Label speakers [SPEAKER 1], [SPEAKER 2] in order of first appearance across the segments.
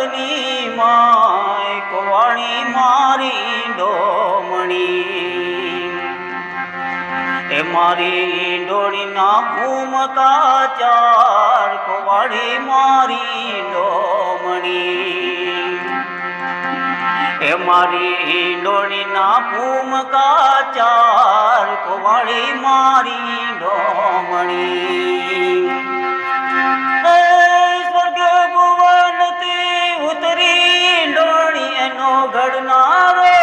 [SPEAKER 1] ઘટની my મારી ડોમણી. એ મારી ડોળીના ઘૂમતા ચાર કોવાળી મારી ડોમણી. એ મારી ડોળીના ભૂમકા ચાર કોવાળી મારી ડોમણી. ઘડનારો,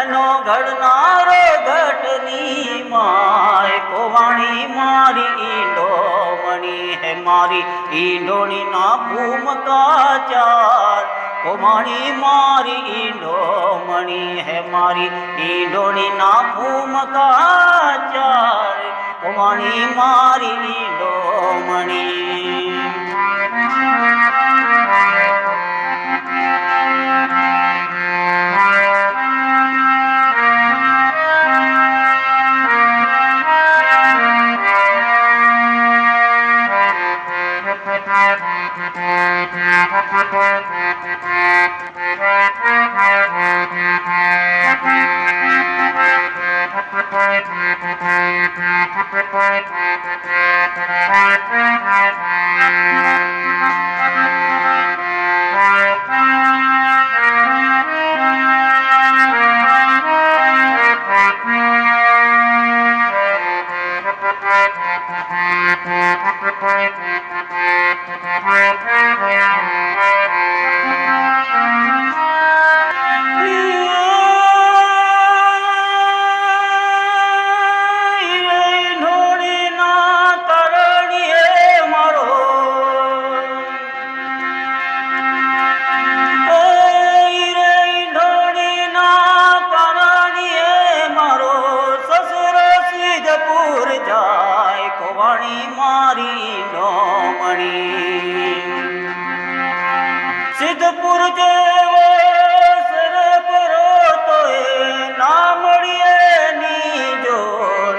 [SPEAKER 1] એનો ઘડનારો ઘટની માય કોવાણી મારી ડોમણી હે મારી ઈંડોણીના ભૂમકા ચાર. કોમાણી મારી ઈંડોમણી હે મારી ઈંડોણીના ભૂમકા ચાર. કોમાણી મારી ઈંડોમણી સિદ્ધપુર જેવો સરપરો તોય ના મળીએ ની જોડ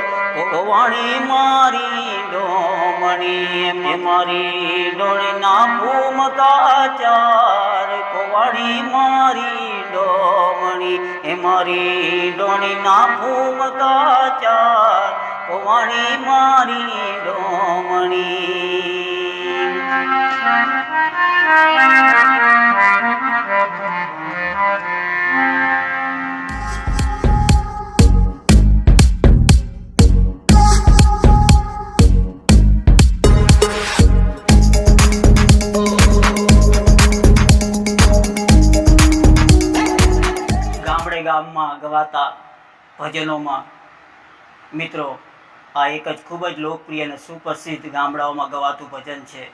[SPEAKER 1] કોવાણી મારી ડોમણી મારી ડોળના ભૂમકા ચાર. કોવાણી મારી ડોમણી, એ મારી ડોળીના ભૂમકા ચાર. કોવાણી મારી ડોમણી. ગામડે ગામમાં ગવાતા ભજનોમાં. મિત્રો, આ એક જ ખૂબ જ લોકપ્રિય અને સુપ્રસિદ્ધ ગામડાઓમાં ગવાતું ભજન છે.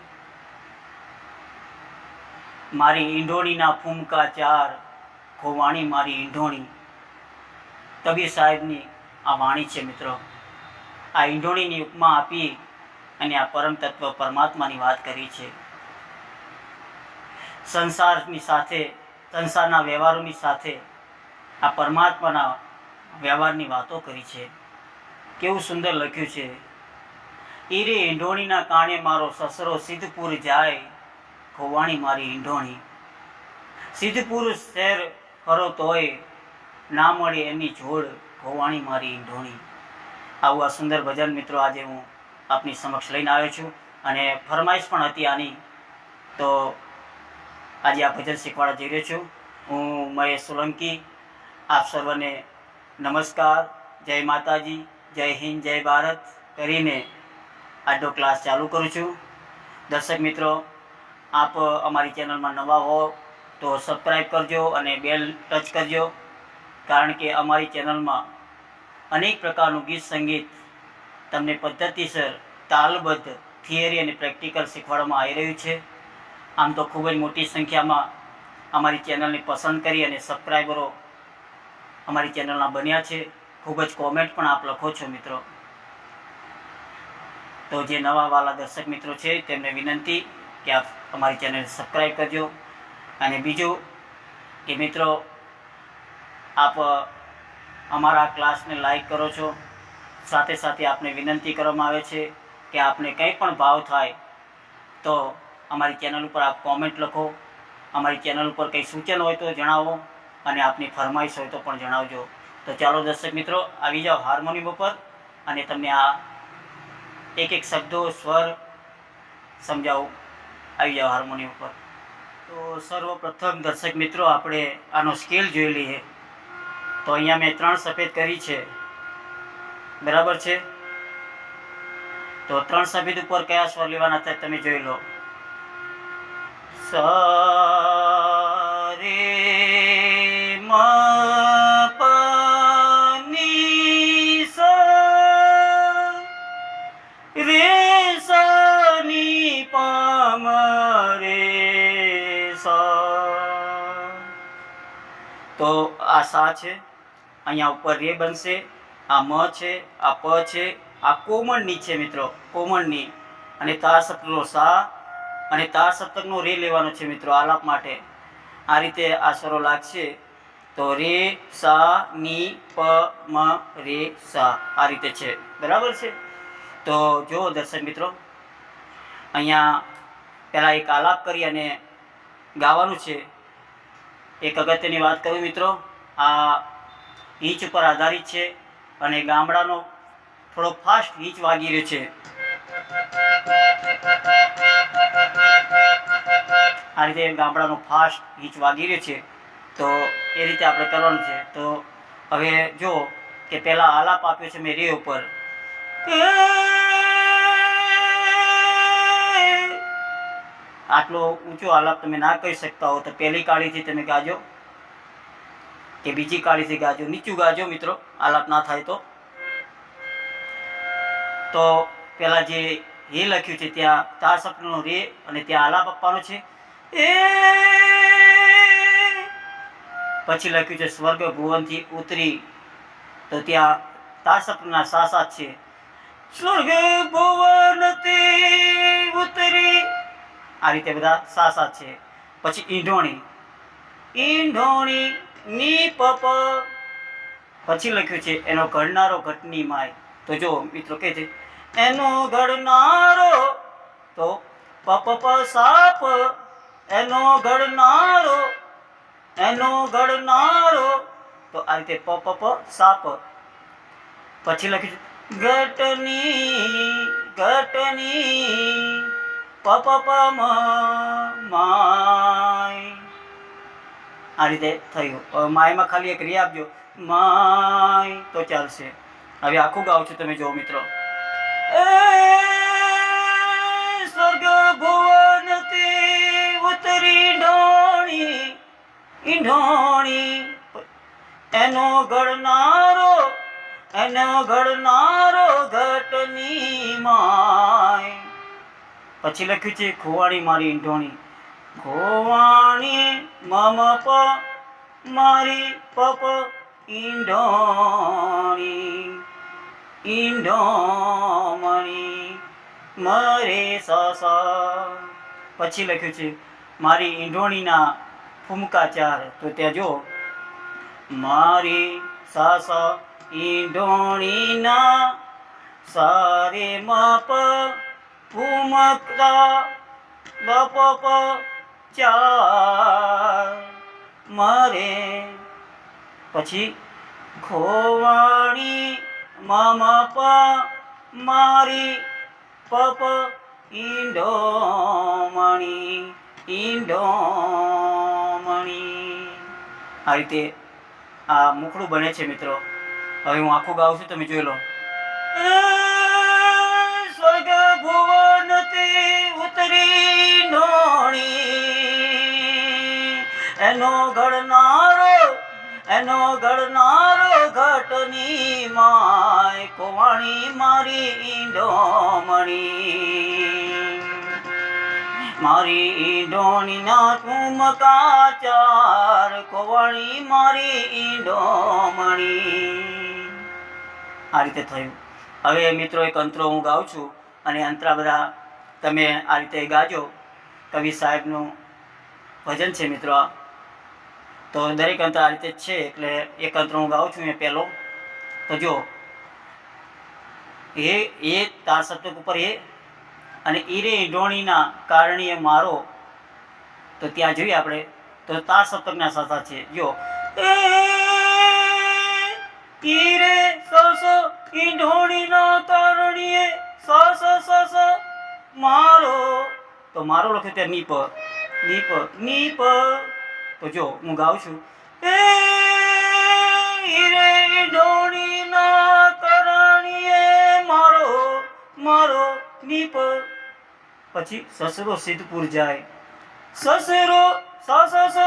[SPEAKER 1] મારી ઈંઢોણીના ફૂમકા ચાર, ખોવાણી મારી ઈંઢોણી. કબીર સાહેબની આ વાણી છે મિત્રો. આ ઈંઢોણીની ઉપમા આપી અને આ પરમ તત્વ પરમાત્માની વાત કરી છે. સંસારની સાથે, સંસારના વ્યવહારોની સાથે આ પરમાત્માના વ્યવહારની વાતો કરી છે. કેવું સુંદર લખ્યું છે. ઈરે ઈંઢોણીના કાણે મારો સસરો સિદ્ધપુર જાય, ખોવાણી મારી ઈંઢોણી. સિદ્ધપુર શહેર ફરો તોય ના મળે એની જોડ, ખોવાણી મારી ઈંઢોણી. આવું આ સુંદર ભજન મિત્રો આજે હું આપની સમક્ષ લઈને આવ્યો છું અને ફરમાઈશ પણ હતી આની. તો આજે આ ભજન શીખવાડવા જઈ રહ્યો છું. હું મહેશ સોલંકી આપ સર્વને નમસ્કાર. જય માતાજી, જય હિન્દ, જય ભારત કરીને આજનો ક્લાસ ચાલુ કરું છું. દર્શક મિત્રો, આપ અમારી ચેનલમાં નવા હો તો સબસ્ક્રાઈબ કરજો અને બેલ ટચ કરજો, કારણ કે અમારી ચેનલમાં અનેક પ્રકારનું ગીત સંગીત તમને પદ્ધતિસર, તાલબદ્ધ થિયરી અને પ્રેક્ટિકલ શીખવાડવામાં આવી રહ્યું છે. આમ તો ખૂબ જ મોટી સંખ્યામાં અમારી ચેનલને પસંદ કરી અને સબસ્ક્રાઈબરો અમારી ચેનલના બન્યા છે. ખૂબ જ કોમેન્ટ પણ આપ લખો છો મિત્રો. તો જે નવા વાલા દર્શક મિત્રો છે, તેમને વિનંતી કે આપ અમારી ચેનલ સબસ્ક્રાઈબ કરજો. અને બીજું કે મિત્રો, આપ અમારા ક્લાસને લાઈક કરો છો. સાથે સાથે આપને વિનંતી કરવામાં આવે છે કે આપને કંઈ પણ ભાવ થાય, તો અમારી ચેનલ ઉપર આપ કોમેન્ટ લખો. અમારી ચેનલ ઉપર કંઈ સૂચન હોય તો જણાવો. અને આપની ફરમાઈશ હોય તો પણ જણાવજો. તો ચાલો દર્શક મિત્રો, આવી જાઓ હાર્મોનિયમ ઉપર અને તમને આ એક એક શબ્દો, સ્વર સમજાવું. આવી જાઓ હાર્મોનિયમ ઉપર. તો સર્વપ્રથમ દર્શક મિત્રો, આપણે આનો સ્કેલ જોઈ લઈએ. તો અહીંયા મેં ત્રણ સફેદ કરી છે. બરાબર છે? તો ત્રણ સફેદ ઉપર કયા સ્વર લેવાના થાય તમે જોઈ લો. સ સા છે, અહીંયા ઉપર રે બનશે, આ મ છે, આ પ છે, આ કોમળની છે મિત્રો, કોમળની. અને તાર સપ્તકનો સા, અને તાર સપ્તકનો રે લેવાનો છે મિત્રો આલાપ માટે. આ રીતે આ સરો લાગશે. તો રે, સા, ની, પ, મ, રે, સા, આ રીતે છે. બરાબર છે? તો જુઓ દર્શક મિત્રો, અહીંયા પહેલાં એક આલાપ કરી અને ગાવાનું છે. એક અગત્યની વાત કરું મિત્રો. આ ઈંચ ઉપર આધારિત છે અને ગામડાનો થોડો ફાસ્ટ ઈંચ વાગી રહ્યો છે. આ રીતે ગામડાનો ફાસ્ટ ઈંચ વાગી રહ્યો છે. તો એ રીતે આપણે કરવાનું છે. તો હવે જો કે પહેલાં આલાપ આપ્યો છે મેં રે ઉપર. આટલો ઊંચો આલાપ તમે ના કરી શકતા હો. તો પહેલી કાળીથી તમે ગાજો. કે બીજી કાળીથી ગાજો નીચું ગાજો મિત્રો, આલાપ ના થાય તો. તો પેલા જે રે લખ્યું છે, ત્યાં તાર સપનો રે અને ત્યાં આલાપ આપવાનો છે. એ પછી લખ્યું છે, સ્વર્ગ ભુવનથી ઉતરી. તો ત્યાં તાર સપના સાસાત છે. સ્વર્ગ ભુવનથી ઉતરી. આ રીતે બધા સાસાત છે. પછી ઈંઢોણી. ઈંઢોણી ની પપ. પછી લખ્યું છે, એનો ઘડનારો ઘટની માય. તો જો મિત્રો કે છે, એનો ઘડનારો તો પપ પ સાપ. એનો ઘડનારો એનો ઘડનારો તો આ રીતે પ પ સાપ. પછી લખ્યું છે, ઘટની ઘટની પ પ પ માય. આ રીતે થયું. હવે માયમાં ખાલી એક રી આપજો. માય તો ચાલશે. હવે આખું ગાવ છું, તમે જુઓ મિત્રો. સ્વર્ગ ભુવનથી ઉતરી ઢોણી ઈંઢોણી એનો ઘડનારો એનો ઘડનારો ઘટની માય. પછી લખ્યું છે, ખોવાણી મારી ઈંઢોણી ખોવાણી મમ પ, મારી પપ ઈંડોણી ઈંડોમણી મરે સસ. પછી લખ્યું છે, મારી ઈંઢોણીના ફૂમકા ચાર. તો ત્યાં જો મારી સાસ ઈંઢોણીના સારે મપ ફૂમકતા બપ ચાર મરે. પછી ખોવાણી મમ પ મારી પપ ઈંડો મણી ઈંડો મણી આ રીતે આ મુખડું બને છે મિત્રો. હવે હું આખું ગાઉં છું, તમે જોઈ લો. સ્વર્ગ ભુવનથી ઘડનારો ઘટની માય કોવાણી મારી ઈંડોમણી. મારી ઈંડોણીના ઠુમકા ચાર કોવાણી મારી ઈંડોમણી. આ રીતે થયું. હવે મિત્રો એક અંતરો હું ગાઉં છું અને અંતરા બધા તમે આ રીતે ગાજો. કવિ સાહેબનું ભજન છે મિત્રો તો દરેક અંતર આ રીતે છે, એટલે એક અંતર હું ગાઉં છું એ પહેલો. તો જો એ એ તાર સપ્તક ઉપર એ અને ઈરે ઈંડોણીના કારણીએ મારો. તો ત્યાં જોઈએ આપણે. તો તાર સપ્તકના સાસા છે. જો એ ઈંઢોણીના સસ સ સ સ સ મારો. તો મારો લખ્યો ત્યાં નીપ. નીપ નીપ. તો જો, હું ગાઉં છું. એ ઈંઢોણીના તારણીએ મારો મારો નીપ પછી સસરો સિદ્ધપુર જાય. સસરો, સાસસ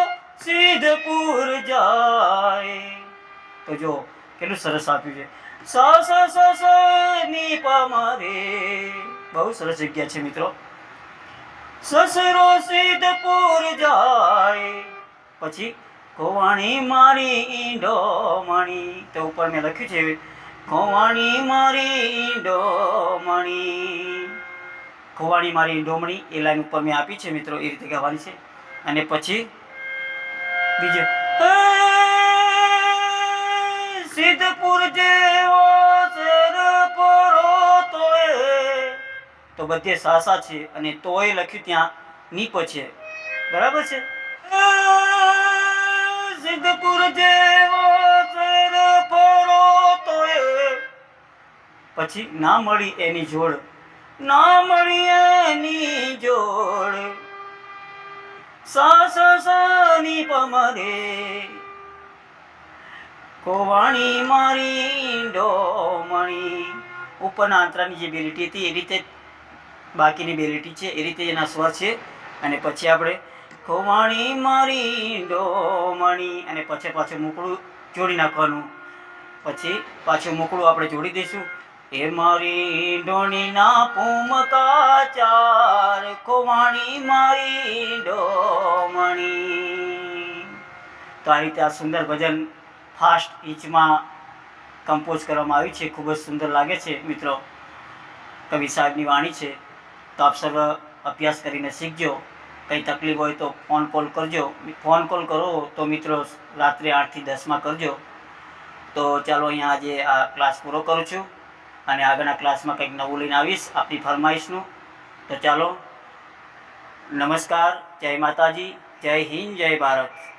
[SPEAKER 1] સિદ્ધપુર જાય. તો જો, કેટલું સરસ આપ્યું છે. સ સ નીપ મારે. બહુ સરસ જગ્યા છે મિત્રો. સસરો સિદ્ધપુર જાય. પછી કોવાણી મારી ઈંડો મણી. તો ઉપર મેં લખ્યું છે કોવાણી મારી ઈંડો મણી. ખોવાણી મારી ડોમણી એ લાઈન ઉપર મેં આપી છે, મિત્રો, એ રીતે ગાવાની છે. અને પછી, બીજે સિદ્ધપુર જેવો તો બધે સાસા છે, અને તોય લખ્યું ત્યાં, નીપ છે. બરાબર છે? પછી ના મળી એની જોડ. ના મળી એની જોડ. સાસ સાની પમરે. કોવાણી મારી ડોમણી. ઉપરના અંતરાની જે બેલીટી હતી એ રીતે બાકીની બેલીટી છે, એ રીતે એના સ્વર છે. અને પછી આપણે કોવાણી મારી ડોમણી અને પછી પાછું મોકળું જોડી નાખવાનું. પછી પાછું મોકળું આપણે જોડી દઈશું. એ મારી ડોણીના પૂમકા ચાર ખોવાણી મારી ડોમણી તો આ રીતે આ સુંદર ભજન ફાસ્ટ ઇંચમાં કમ્પોઝ કરવામાં આવ્યું છે. ખૂબ જ સુંદર લાગે છે, મિત્રો. કવિ સાહેબની વાણી છે. તો આપ સર્વ અભ્યાસ કરીને શીખજો. કંઈ તકલીફ હોય તો ફોન કોલ કરજો. ફોન કોલ કરો તો મિત્રો રાત્રે આઠથી દસમાં કરજો. તો ચાલો અહીંયા આજે આ ક્લાસ પૂરો કરું છું અને આગળના ક્લાસમાં કંઈક નવું લઈને આવીશ આપની ફરમાઈશનું. તો ચાલો, નમસ્કાર, જય માતાજી, જય હિન્દ, જય ભારત.